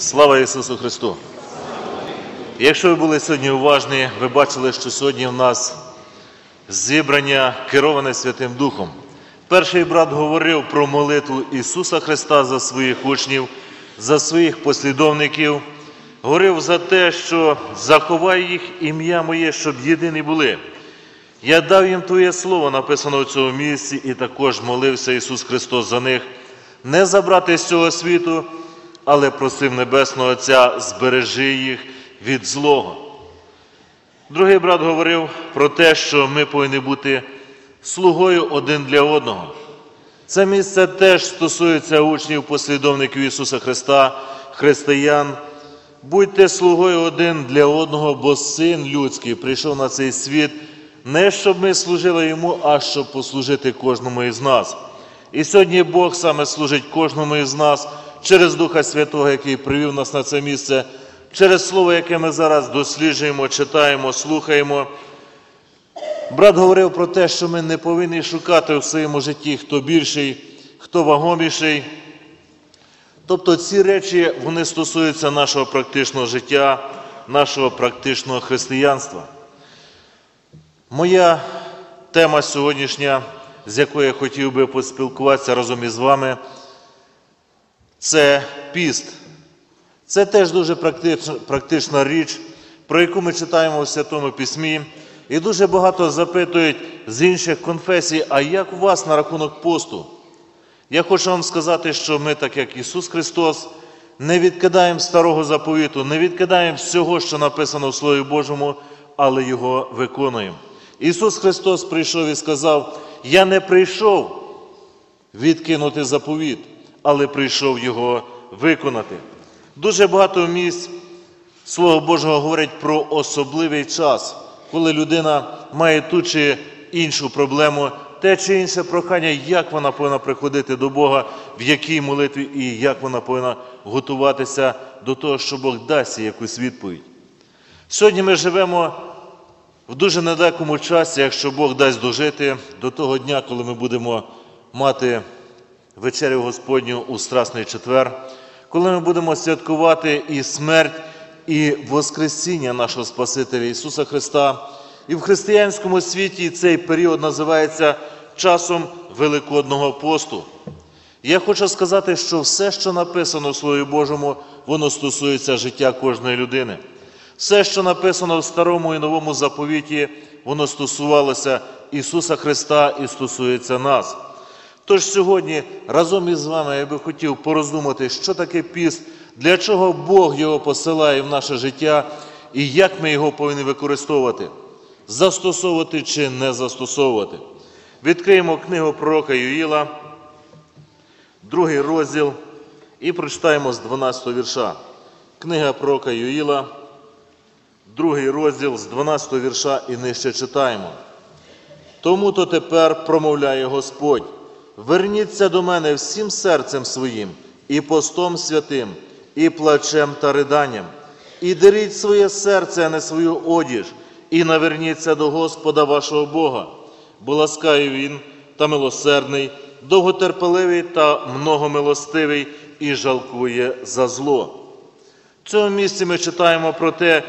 Слава Ісусу Христу! Якщо ви були сьогодні уважні, ви бачили, що сьогодні в нас зібрання кероване Святим Духом. Перший брат говорив про молитву Ісуса Христа за своїх учнів, за своїх послідовників. Говорив за те, що заховай їх ім'я моє, щоб єдині були. Я дав їм Твоє слово, написано в цьому місці, і також молився Ісус Христос за них, не забрати з цього світу, але просив Небесного Отця, збережи їх від злого. Другий брат говорив про те, що ми повинні бути слугою один для одного. Це місце теж стосується учнів, послідовників Ісуса Христа, християн. Будьте слугою один для одного, бо Син людський прийшов на цей світ не щоб ми служили йому, а щоб послужити кожному із нас. І сьогодні Бог саме служить кожному із нас через Духа Святого, який привів нас на це місце, через Слово, яке ми зараз досліджуємо, читаємо, слухаємо. Брат говорив про те, що ми не повинні шукати в своєму житті, хто більший, хто вагоміший. Тобто ці речі вони стосуються нашого практичного життя, нашого практичного християнства. Моя тема сьогоднішня, з якою я хотів би поспілкуватися разом із вами, це піст. Це теж дуже практична, річ, про яку ми читаємо у Святому Письмі. І дуже багато запитують з інших конфесій, а як у вас на рахунок посту? Я хочу вам сказати, що ми, так як Ісус Христос, не відкидаємо старого заповіту, не відкидаємо всього, що написано в Слові Божому, але його виконуємо. Ісус Христос прийшов і сказав: Я не прийшов відкинути заповіт, але прийшов його виконати. Дуже багато місць Слово Божого говорить про особливий час, коли людина має ту чи іншу проблему, те чи інше прохання, як вона повинна приходити до Бога, в якій молитві і як вона повинна готуватися до того, що Бог дасть їй якусь відповідь. Сьогодні ми живемо в дуже недалекому часі, якщо Бог дасть дожити до того дня, коли ми будемо мати вечерю Господню у Страсний четвер, коли ми будемо святкувати і смерть, і Воскресіння нашого Спасителя Ісуса Христа. І в християнському світі цей період називається часом Великодного посту. Я хочу сказати, що все, що написано в Слові Божому, воно стосується життя кожної людини. Все, що написано в Старому і Новому заповіті, воно стосувалося Ісуса Христа і стосується нас. Тож сьогодні разом із вами я би хотів пороздумати, що таке піст, для чого Бог його посилає в наше життя і як ми його повинні використовувати, застосовувати чи не застосовувати. Відкриємо книгу пророка Юїла, другий розділ, і прочитаємо з 12 вірша. Книга пророка Юїла, другий розділ з 12 вірша і нижче читаємо. Тому то тепер промовляє Господь: верніться до мене всім серцем своїм, і постом святим, і плачем та риданням, і деріть своє серце, а не свою одіж, і наверніться до Господа вашого Бога, бо ласкає Він та милосердний, довготерпеливий та многомилостивий і жалкує за зло. В цьому місці ми читаємо про те,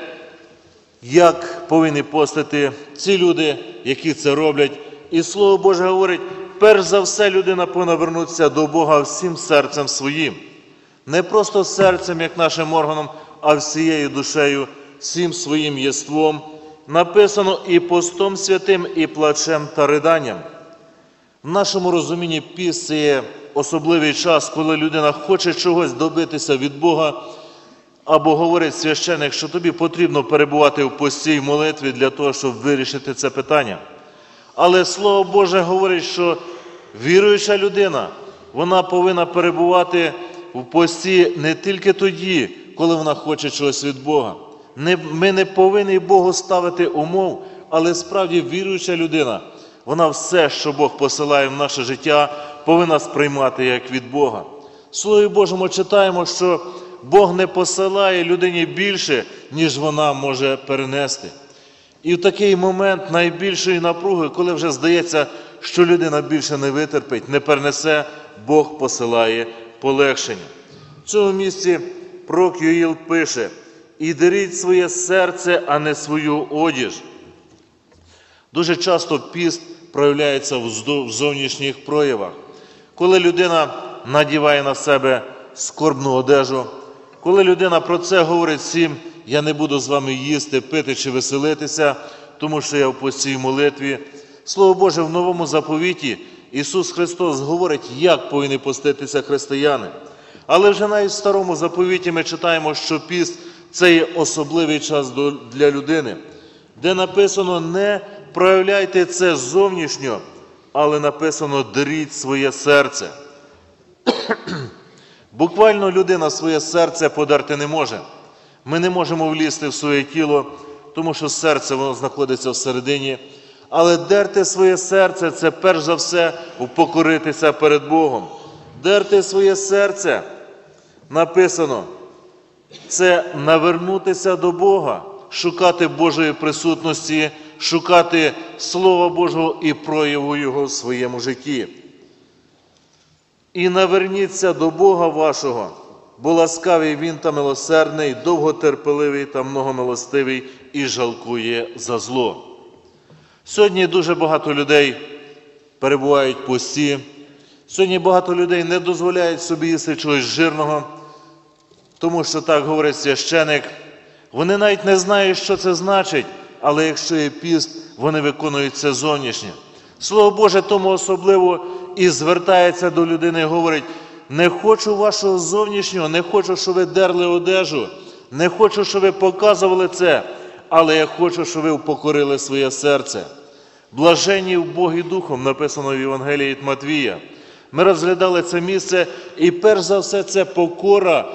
як повинні постити ці люди, які це роблять. І Слово Боже говорить, перш за все людина повинна вернутися до Бога всім серцем своїм. Не просто серцем, як нашим органом, а всією душею, всім своїм єством. Написано і постом святим, і плачем та риданням. В нашому розумінні піс є особливий час, коли людина хоче чогось добитися від Бога, або говорить священик, що тобі потрібно перебувати в постій молитві для того, щоб вирішити це питання. Але Слово Боже говорить, що віруюча людина, вона повинна перебувати в пості не тільки тоді, коли вона хоче чогось від Бога. Ми не повинні Богу ставити умов, але справді віруюча людина, вона все, що Бог посилає в наше життя, повинна сприймати як від Бога. Слові Божому читаємо, що Бог не посилає людині більше, ніж вона може перенести. І в такий момент найбільшої напруги, коли вже здається, що людина більше не витерпить, не перенесе, Бог посилає полегшення. В цьому місці пророк Юїл пише: і деріть своє серце, а не свою одіж. Дуже часто піст проявляється в зовнішніх проявах. Коли людина надіває на себе скорбну одежу, коли людина про це говорить всім, я не буду з вами їсти, пити чи веселитися, тому що я в постій молитві. Слово Боже, в новому заповіті Ісус Христос говорить, як повинні поститися християни. Але вже навіть в старому заповіті ми читаємо, що піст це є особливий час для людини, де написано не проявляйте це зовнішньо, але написано деріть своє серце. Буквально людина своє серце подерти не може. Ми не можемо влізти в своє тіло, тому що серце воно знаходиться всередині. Але дерти своє серце це перш за все упокоритися перед Богом. Дерти своє серце написано це навернутися до Бога, шукати Божої присутності, шукати Слова Божого і прояву Його в своєму житті. І наверніться до Бога вашого, бо ласкавий Він та милосердний, довготерпеливий та многомилостивий і жалкує за зло. Сьогодні дуже багато людей перебувають в. Сьогодні багато людей не дозволяють собі їсти чогось жирного, тому що так говорить священик. Вони навіть не знають, що це значить, але якщо є піст, вони виконують це зовнішнє. Слово Боже тому особливо і звертається до людини і говорить: не хочу вашого зовнішнього, не хочу, щоб ви дерли одежу, не хочу, щоб ви показували це, але я хочу, щоб ви упокорили своє серце. Блаженні в Богі Духом, написано в Євангелії від Матвія. Ми розглядали це місце, і перш за все, це покора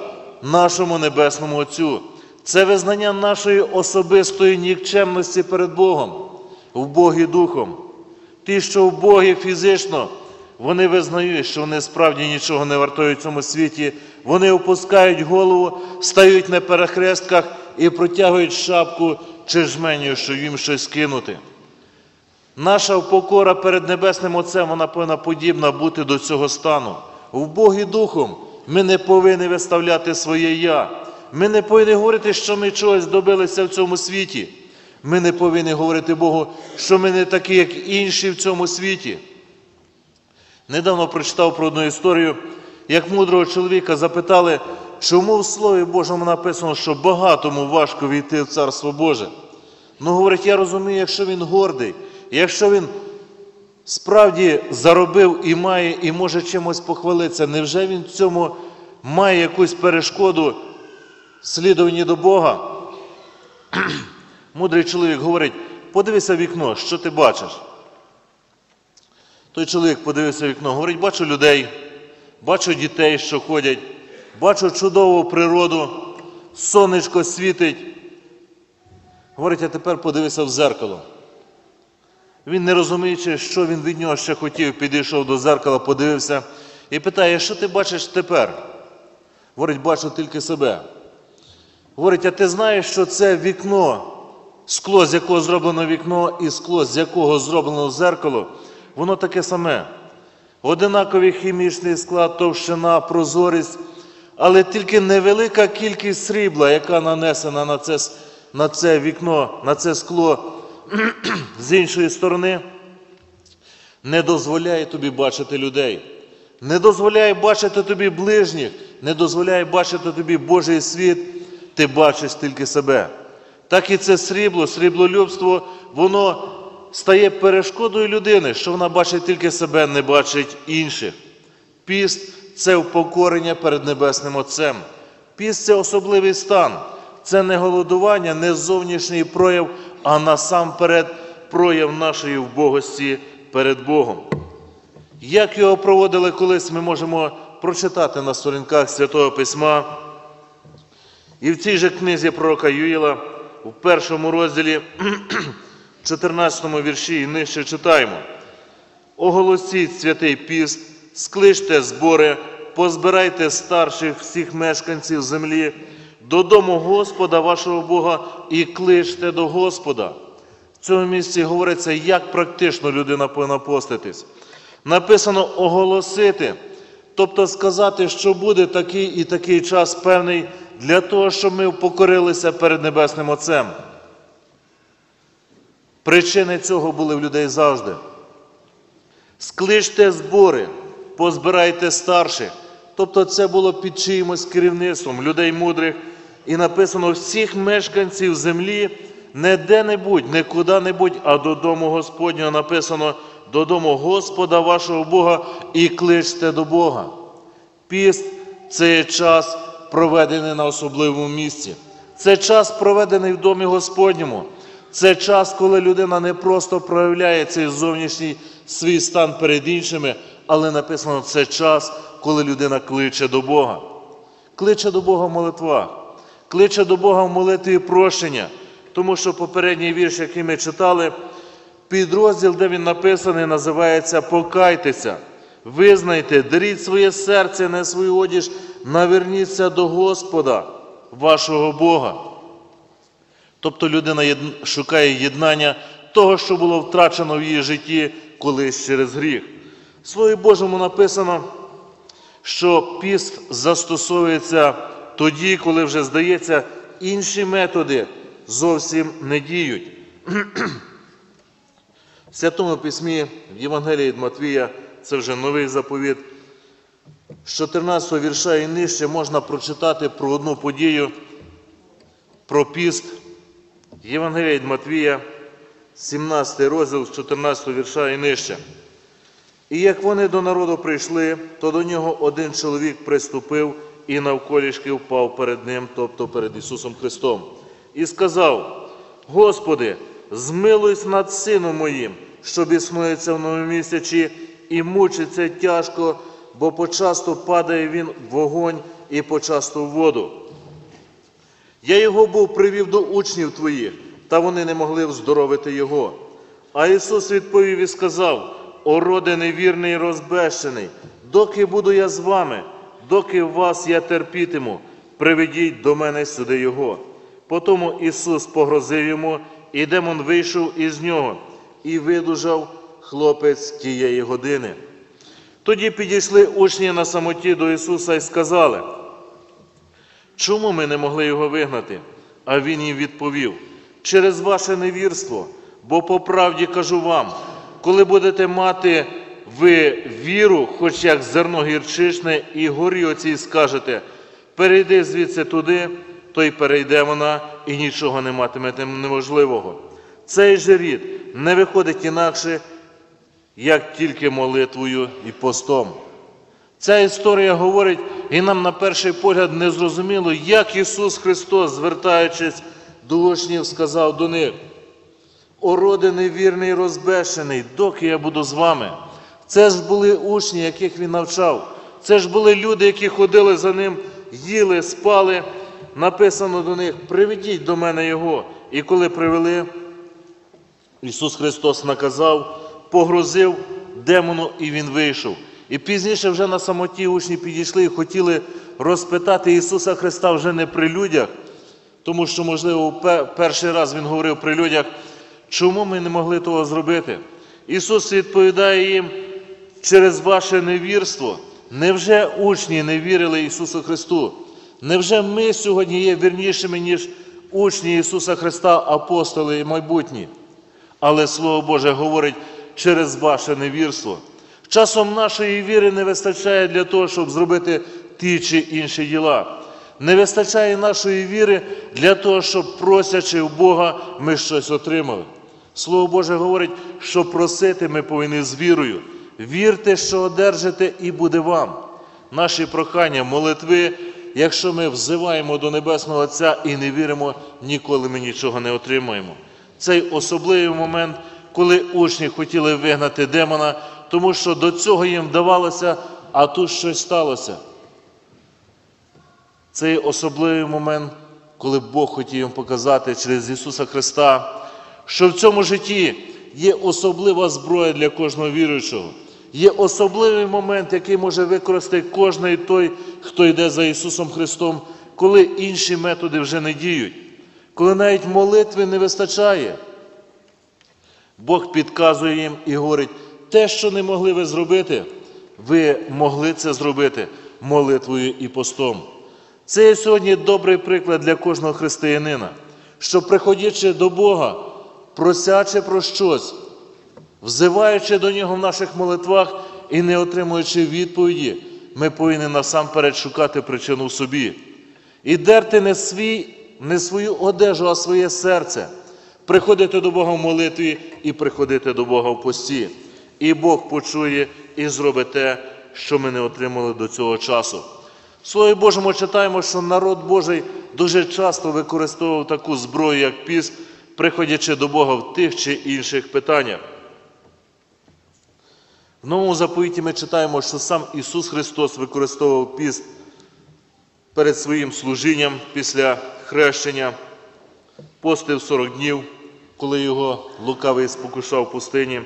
нашому Небесному Отцю. Це визнання нашої особистої нікчемності перед Богом, в Богі Духом. Ті, що в Богі фізично, вони визнають, що вони справді нічого не вартують в цьому світі. Вони опускають голову, стають на перехрестках і протягують шапку чи жменю, щоб їм щось кинути. Наша покора перед Небесним Отцем, вона повинна подібна бути до цього стану. В Богі Духом ми не повинні виставляти своє я. Ми не повинні говорити, що ми чогось добилися в цьому світі. Ми не повинні говорити Богу, що ми не такі, як інші в цьому світі. Недавно прочитав про одну історію, як мудрого чоловіка запитали, чому в Слові Божому написано, що багатому важко війти в Царство Боже. Ну, говорить, я розумію, якщо він гордий, якщо він справді заробив і має, і може чимось похвалитися, невже він в цьому має якусь перешкоду в слідуванні до Бога? Мудрий чоловік говорить, подивися в вікно, що ти бачиш? Той чоловік подивився в вікно, говорить, бачу людей, бачу дітей, що ходять, бачу чудову природу, сонечко світить. Говорить, а тепер подивися в зеркало. Він, не розуміючи, що він від нього ще хотів, підійшов до зеркала, подивився і питає, що ти бачиш тепер? Говорить, бачу тільки себе. Говорить, а ти знаєш, що це вікно, скло, з якого зроблено вікно, і скло, з якого зроблено зеркало, воно таке саме. Одинаковий хімічний склад, товщина, прозорість, але тільки невелика кількість срібла, яка нанесена на це, на це вікно, на це скло з іншої сторони, не дозволяє тобі бачити людей, не дозволяє бачити тобі ближніх, не дозволяє бачити тобі Божий світ, ти бачиш тільки себе. Так і це срібло, сріблолюбство, воно стає перешкодою людини, що вона бачить тільки себе, не бачить інших. Піст це упокорення перед Небесним Отцем. Піст це особливий стан. Це не голодування, не зовнішній прояв, а насамперед прояв нашої вбогості перед Богом. Як його проводили колись, ми можемо прочитати на сторінках Святого Письма. І в цій же книзі пророка Юїла, у першому розділі, 14 вірші і нижче читаємо. Оголосіть святий піст, скличте збори, позбирайте старших всіх мешканців землі додому Господа вашого Бога і кличте до Господа. В цьому місці говориться, як практично людина повинна поститись. Написано оголосити, тобто сказати, що буде такий і такий час певний, для того, щоб ми покорилися перед Небесним Отцем. Причини цього були в людей завжди. Скличте збори, позбирайте старших. Тобто це було під чиїмось керівництвом людей мудрих. І написано всіх мешканців землі не де-небудь, не куди-небудь, а додому Господнього написано додому Господа вашого Бога і кличте до Бога. Піст це час, проведений на особливому місці. Це час, проведений в домі Господньому. Це час, коли людина не просто проявляє цей зовнішній свій стан перед іншими, але написано це час, коли людина кличе до Бога. Кличе до Бога в молитвах, кличе до Бога в молитві і прощення. Тому що попередній вірш, який ми читали, підрозділ, де він написаний, називається Покайтеся. Визнайте, даріть своє серце, не свою одіж, наверніться до Господа, вашого Бога. Тобто людина шукає єднання того, що було втрачено в її житті колись через гріх. Слові Божому написано, що піст застосовується тоді, коли вже здається, інші методи зовсім не діють. В Святому Письмі в Євангелії від Матвія це вже новий заповіт. З 14 вірша і нижче можна прочитати про одну подію, про піст. Євангелія від Матвія, 17 розділ з 14 вірша і нижче. І як вони до народу прийшли, то до нього один чоловік приступив і навколішки впав перед ним, тобто перед Ісусом Христом, і сказав: Господи, змилуйся над сином моїм, що біснується в новомісячі і мучиться тяжко, бо почасто падає він в вогонь і почасто в воду. Я його був привів до учнів твоїх, та вони не могли вздоровити його. А Ісус відповів і сказав: роде невірний розбещений, доки буду я з вами, доки вас я терпітиму, приведіть до мене сюди його. Потому Ісус погрозив йому, і демон вийшов із нього, і видужав хлопець тієї години. Тоді підійшли учні на самоті до Ісуса і сказали, Чому ми не могли його вигнати? А він їм відповів: через ваше невірство, бо по правді кажу вам, коли будете мати ви віру, хоч як зерно гірчичне, і горі оцій скажете, перейди звідси туди, то й перейде вона, і нічого не матимете неможливого. Цей же рід не виходить інакше, як тільки молитвою і постом. Ця історія говорить, і нам на перший погляд не зрозуміло, як Ісус Христос, звертаючись до учнів, сказав до них: О роде невірний і доки я буду з вами. Це ж були учні, яких він навчав. Це ж були люди, які ходили за ним, їли, спали. Написано до них: приведіть до мене Його. І коли привели, Ісус Христос наказав, погрозив демону, і він вийшов. І пізніше вже на самоті учні підійшли і хотіли розпитати Ісуса Христа вже не при людях, тому що, можливо, перший раз Він говорив при людях, чому ми не могли того зробити. Ісус відповідає їм через ваше невірство. Невже учні не вірили Ісусу Христу? Невже ми сьогодні є вірнішими, ніж учні Ісуса Христа, апостоли і майбутні? Але Слово Боже говорить через ваше невірство. Часом нашої віри не вистачає для того, щоб зробити ті чи інші діла. Не вистачає нашої віри для того, щоб просячи в Бога, ми щось отримали. Слово Боже говорить, що просити ми повинні з вірою. Вірте, що одержите, і буде вам. Наші прохання, молитви, якщо ми взиваємо до Небесного Отця і не віримо, ніколи ми нічого не отримаємо. Цей особливий момент, коли учні хотіли вигнати демона, тому що до цього їм вдавалося, а тут щось сталося. Цей особливий момент, коли Бог хотів їм показати через Ісуса Христа, що в цьому житті є особлива зброя для кожного віруючого. Є особливий момент, який може використати кожний той, хто йде за Ісусом Христом, коли інші методи вже не діють, коли навіть молитви не вистачає. Бог підказує їм і говорить, те, що не могли ви зробити, ви могли це зробити молитвою і постом. Це є сьогодні добрий приклад для кожного християнина, що приходячи до Бога, просячи про щось, взиваючи до Нього в наших молитвах і не отримуючи відповіді, ми повинні насамперед шукати причину в собі. І дерти не, свій, не свою одежу, а своє серце, приходити до Бога в молитві і приходити до Бога в пості. І Бог почує і зробить те, що ми не отримали до цього часу. В Слові Божому читаємо, що народ Божий дуже часто використовував таку зброю, як піст, приходячи до Бога в тих чи інших питаннях. В новому заповіті ми читаємо, що сам Ісус Христос використовував піст перед своїм служінням після хрещення, постив 40 днів, коли його лукавий спокушав в пустині.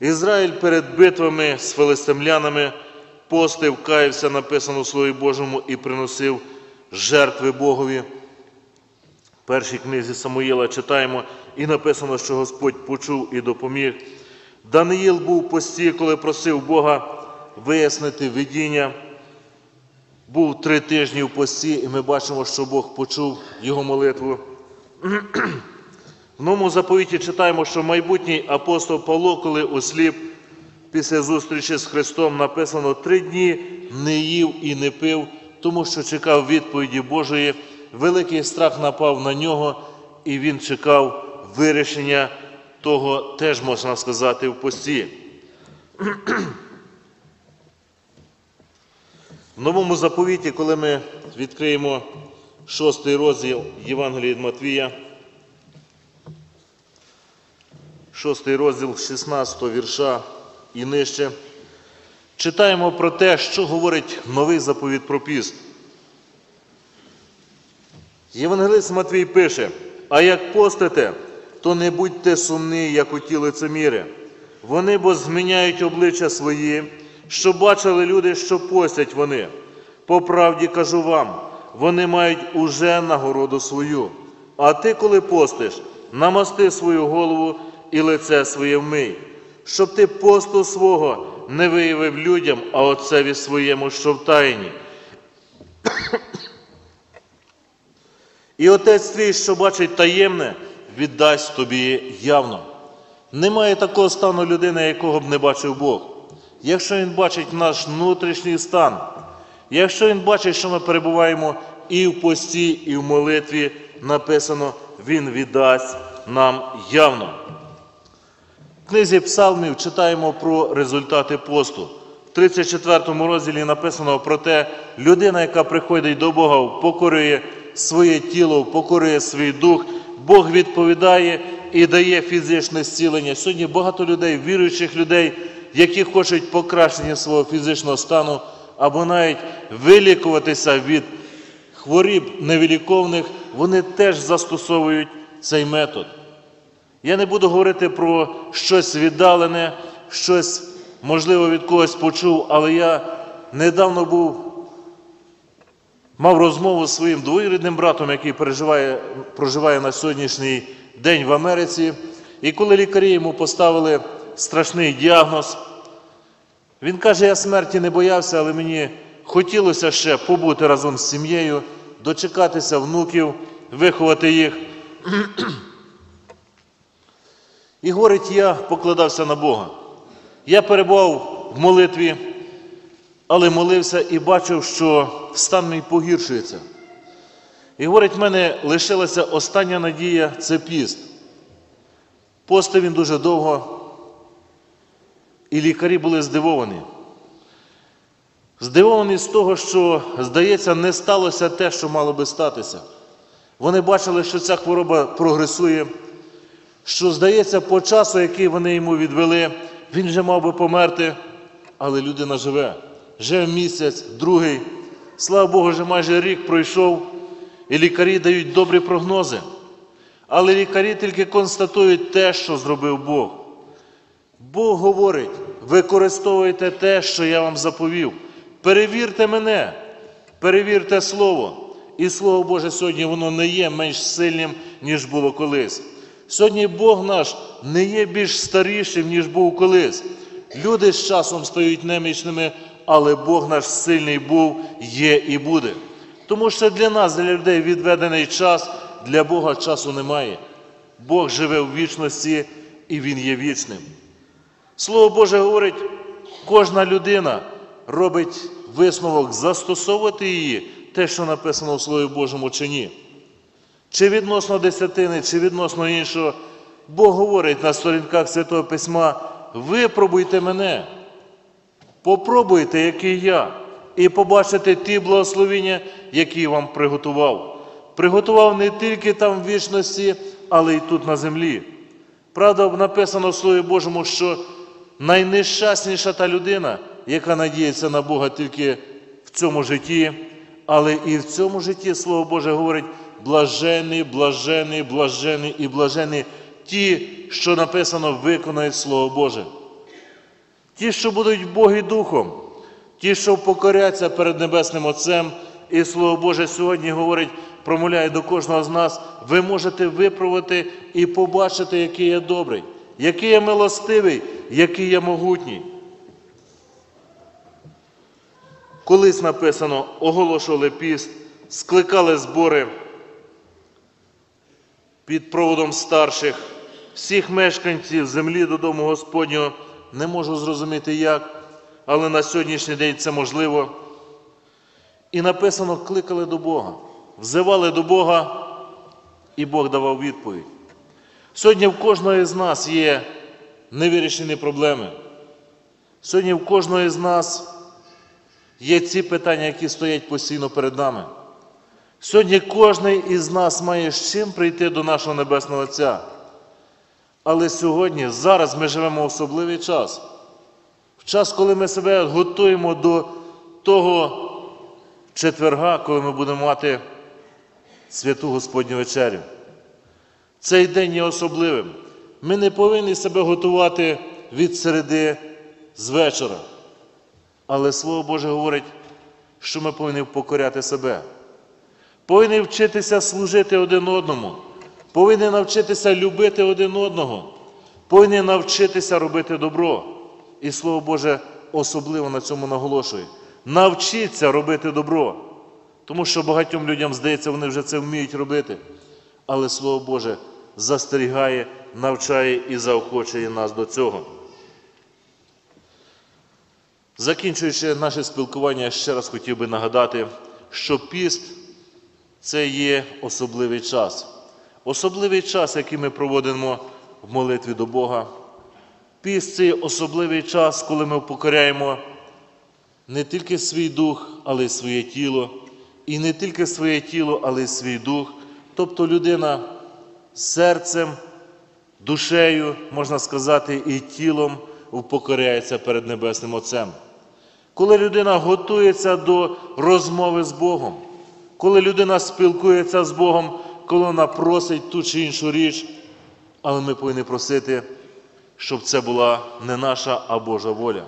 Ізраїль перед битвами з филистимлянами постив, каявся, написано в Слові Божому, і приносив жертви Богові. В першій книзі Самуїла читаємо, і написано, що Господь почув і допоміг. Даниїл був у пості, коли просив Бога вияснити видіння. Був три тижні в пості, і ми бачимо, що Бог почув його молитву. В новому заповіті читаємо, що майбутній апостол Павло, коли осліп після зустрічі з Христом, написано три дні не їв і не пив, тому що чекав відповіді Божої. Великий страх напав на нього, і він чекав вирішення того, теж можна сказати, в пості. В новому заповіті, коли ми відкриємо шостий розділ Євангелії від Матвія, шостий розділ 16 вірша і нижче, читаємо про те, що говорить новий заповіт про піст. Євангелист Матвій пише: А як постите, то не будьте сумні, як у ті лицеміри. Вони бо зміняють обличчя свої, що бачили люди, що постять вони. По правді кажу вам, вони мають уже нагороду свою. А ти, коли постиш, намасти свою голову і лице своє вмий, щоб ти посту свого не виявив людям, а отцеві своєму, що в тайні. І отець твій, що бачить таємне, віддасть тобі явно. Немає такого стану людини, якого б не бачив Бог. Якщо Він бачить наш внутрішній стан, якщо Він бачить, що ми перебуваємо і в пості, і в молитві, написано, Він віддасть нам явно. В книзі Псалмів читаємо про результати посту. В 34 розділі написано про те, людина, яка приходить до Бога, покорює своє тіло, покорює свій дух, Бог відповідає і дає фізичне зцілення. Сьогодні багато людей, віруючих людей, які хочуть покращення свого фізичного стану або навіть вилікуватися від хворіб невиліковних, вони теж застосовують цей метод. Я не буду говорити про щось віддалене, щось, можливо, від когось почув, але я недавно був, мав розмову з своїм двоюрідним братом, який переживає, проживає на сьогоднішній день в Америці. І коли лікарі йому поставили страшний діагноз, він каже, я смерті не боявся, але мені хотілося ще побути разом з сім'єю, дочекатися внуків, виховати їх. І говорить, я покладався на Бога. Я перебував в молитві, але молився і бачив, що стан мій погіршується. І говорить, в мене лишилася остання надія це піст. Постив він дуже довго, і лікарі були здивовані. Здивовані з того, що, здається, не сталося те, що мало би статися. Вони бачили, що ця хвороба прогресує що, здається, по часу, який вони йому відвели, він вже мав би померти, але людина живе. Живе місяць, другий. Слава Богу, вже майже рік пройшов, і лікарі дають добрі прогнози. Але лікарі тільки констатують те, що зробив Бог. Бог говорить: використовуйте те, що я вам заповів. Перевірте мене, перевірте Слово. І Слово Боже сьогодні воно не є менш сильним, ніж було колись. Сьогодні Бог наш не є більш старішим, ніж був колись. Люди з часом стають немічними, але Бог наш сильний був, є і буде. Тому що для нас, для людей, відведений час, для Бога часу немає. Бог живе в вічності і Він є вічним. Слово Боже говорить, кожна людина робить висновок застосовувати її, те, що написано в Слові Божому чи ні. Чи відносно десятини, чи відносно іншого, Бог говорить на сторінках Святого Письма: випробуйте мене, попробуйте, який я, і побачите ті благословення, які вам приготував. Приготував не тільки там в вічності, але й тут на землі. Правда, написано в Слові Божому, що найнещасніша та людина, яка надіється на Бога тільки в цьому житті, але і в цьому житті Слово Боже говорить: блажений, блажений, блажений і блажений ті, що написано, виконають Слово Боже. Ті, що будуть Боги Духом, ті, що покоряться перед Небесним Отцем, і Слово Боже сьогодні говорить, промовляє до кожного з нас, ви можете випробувати і побачити, який я добрий, який я милостивий, який я могутній. Колись написано, оголошували піст, скликали збори під проводом старших, всіх мешканців землі додому Господнього. Не можу зрозуміти як, але на сьогоднішній день це можливо. І написано, кликали до Бога, взивали до Бога, і Бог давав відповідь. Сьогодні в кожного з нас є невирішені проблеми. Сьогодні в кожного з нас є ці питання, які стоять постійно перед нами. Сьогодні кожен із нас має з чим прийти до нашого Небесного Отця. Але сьогодні, зараз ми живемо в особливий час. В час, коли ми себе готуємо до того четверга, коли ми будемо мати святу Господню вечерю. Цей день є особливим. Ми не повинні себе готувати від середи з вечора. Але Слово Боже говорить, що ми повинні покоряти себе. Повинні вчитися служити один одному, повинні навчитися любити один одного, повинні навчитися робити добро. І Слово Боже особливо на цьому наголошує. Навчіться робити добро. Тому що багатьом людям здається, вони вже це вміють робити. Але Слово Боже застерігає, навчає і заохочує нас до цього. Закінчуючи наше спілкування, я ще раз хотів би нагадати, що піст це є особливий час. Особливий час, який ми проводимо в молитві до Бога. Піст це особливий час, коли ми покоряємо не тільки свій дух, але й своє тіло. І не тільки своє тіло, але й свій дух. Тобто людина серцем, душею, можна сказати, і тілом упокоряється перед Небесним Отцем. Коли людина готується до розмови з Богом, коли людина спілкується з Богом, коли вона просить ту чи іншу річ, але ми повинні просити, щоб це була не наша, а Божа воля.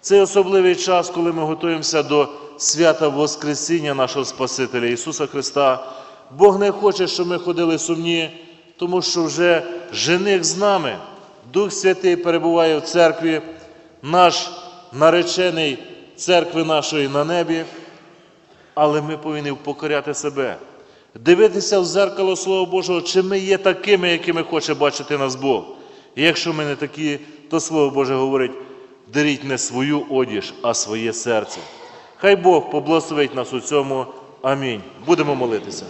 Це особливий час, коли ми готуємося до свята Воскресіння нашого Спасителя Ісуса Христа. Бог не хоче, щоб ми ходили сумні, тому що вже жених з нами, Дух Святий перебуває в церкві, наш наречений церкви нашої на небі, але ми повинні покоряти себе, дивитися в зеркало Слова Божого, чи ми є такими, якими хоче бачити нас Бог. І якщо ми не такі, то Слово Боже говорить, даріть не свою одіж, а своє серце. Хай Бог поблагословить нас у цьому. Амінь. Будемо молитися.